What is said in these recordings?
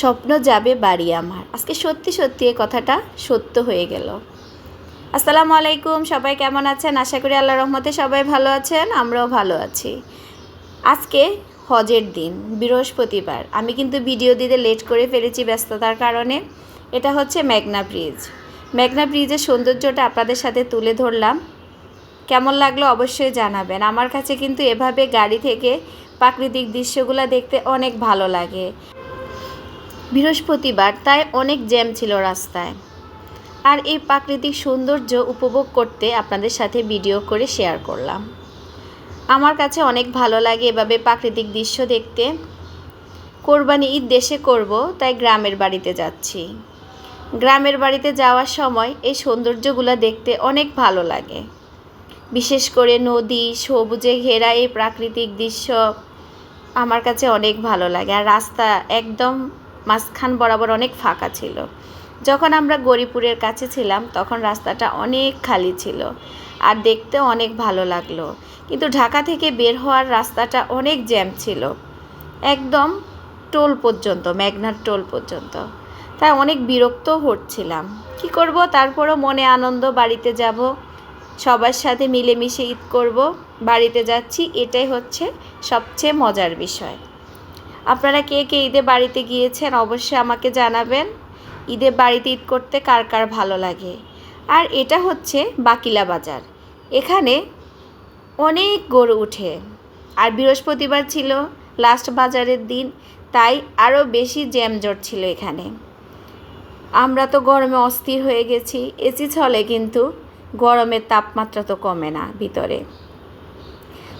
স্বপ্ন যাবে বাড়ি আমার। আজকে সত্যি সত্যি এই কথাটা সত্য হয়ে গেল। আসসালামু আলাইকুম, সবাই কেমন আছেন? আশা করি আল্লাহ রহমতে সবাই ভালো আছেন, আমরাও ভালো আছি। আজকে হজের দিন, বৃহস্পতিবার। আমি কিন্তু ভিডিও দিতে লেট করে ফেলেছি ব্যস্ততার কারণে। এটা হচ্ছে মেঘনা ব্রিজ। মেঘনা ব্রিজের সৌন্দর্যটা আপনাদের সাথে তুলে ধরলাম। কেমন লাগল অবশ্যই জানাবেন। আমার কাছে কিন্তু এভাবে গাড়ি থেকে প্রাকৃতিক দৃশ্যগুলো দেখতে অনেক ভালো লাগে। বৃহস্পতিবার তাই অনেক জ্যাম ছিল রাস্তায়। আর এই প্রাকৃতিক সৌন্দর্য উপভোগ করতে আপনাদের সাথে ভিডিও করে শেয়ার করলাম। আমার কাছে অনেক ভালো লাগে এভাবে প্রাকৃতিক দৃশ্য দেখতে। কোরবানি ঈদ দেশে করব, তাই গ্রামের বাড়িতে যাচ্ছি। গ্রামের বাড়িতে যাওয়ার সময় এই সৌন্দর্যগুলো দেখতে অনেক ভালো লাগে। বিশেষ করে নদী, সবুজে ঘেরা এই প্রাকৃতিক দৃশ্য আমার কাছে অনেক ভালো লাগে। আর রাস্তা একদম মাঝখান বরাবর অনেক ফাঁকা ছিল। যখন আমরা গরিপুরের কাছে ছিলাম, তখন রাস্তাটা অনেক খালি ছিল আর দেখতেও অনেক ভালো লাগল। কিন্তু ঢাকা থেকে বের হওয়ার রাস্তাটা অনেক জ্যাম ছিল। একদম টোল পর্যন্ত, মেঘনার টোল পর্যন্ত। তাই অনেক বিরক্ত হচ্ছিলাম। কি করব? তারপরও মনে আনন্দ, বাড়িতে যাব, সবার সাথে মিলেমিশে ঈদ করব, বাড়িতে যাচ্ছি, এটাই হচ্ছে সবচেয়ে মজার বিষয়। আপনারা কে কে ঈদে বাড়িতে গিয়েছেন অবশ্যই আমাকে জানাবেন। ঈদে বাড়িতে ঈদ করতে কার কার ভালো লাগে। আর এটা হচ্ছে বাকিলা বাজার। এখানে অনেক গরু উঠে। আর বৃহস্পতিবার ছিল লাস্ট বাজারের দিন, তাই আরও বেশি জ্যামজট ছিল এখানে। আমরা তো গরমে অস্থির হয়ে গেছি, এসি ছলে কিন্তু গরমের তাপমাত্রা তো কমে না ভিতরে।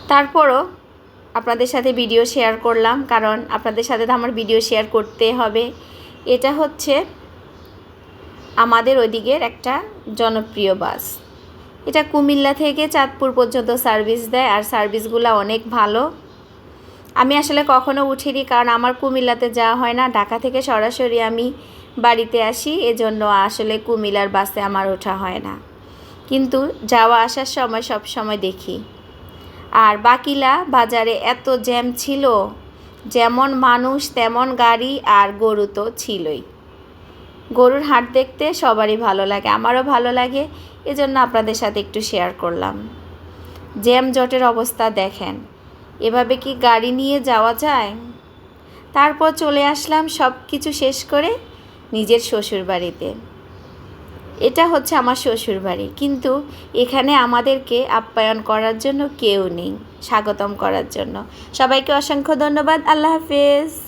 তারপরও আপনাদের সাথে ভিডিও শেয়ার করলাম, কারণ আপনাদের সাথে তো আমার ভিডিও শেয়ার করতে হবে। এটা হচ্ছে আমাদের ওইদিকের একটা জনপ্রিয় বাস। এটা কুমিল্লা থেকে চাঁদপুর পর্যন্ত সার্ভিস দেয়, আর সার্ভিসগুলো অনেক ভালো। আমি আসলে কখনো উঠিনি, কারণ আমার কুমিল্লাতে যাওয়া হয় না। ঢাকা থেকে সরাসরি আমি বাড়িতে আসি, এজন্য আসলে কুমিল্লার বাসে আমার ওঠা হয় না। কিন্তু যাওয়া আসার সময় সব সময় দেখি। আর বাকিলা বাজারে এত জ্যাম ছিল, যেমন মানুষ তেমন গাড়ি আর গরু তো ছিলই। গরুর হাট দেখতে সবারই ভালো লাগে, আমারও ভালো লাগে, এজন্য আপনাদের সাথে একটু শেয়ার করলাম। জ্যাম জটের অবস্থা দেখেন, এভাবে কি গাড়ি নিয়ে যাওয়া যায়? তারপর চলে আসলাম সব কিছু শেষ করে নিজের শ্বশুর বাড়িতে এটা হচ্ছে আমার শ্বশুর বাড়ি কিন্তু এখানে আমাদেরকে আপ্যায়ন করার জন্য কেউ নেই, স্বাগতম করার জন্য। সবাইকে অসংখ্য ধন্যবাদ, আল্লাহ হাফেজ।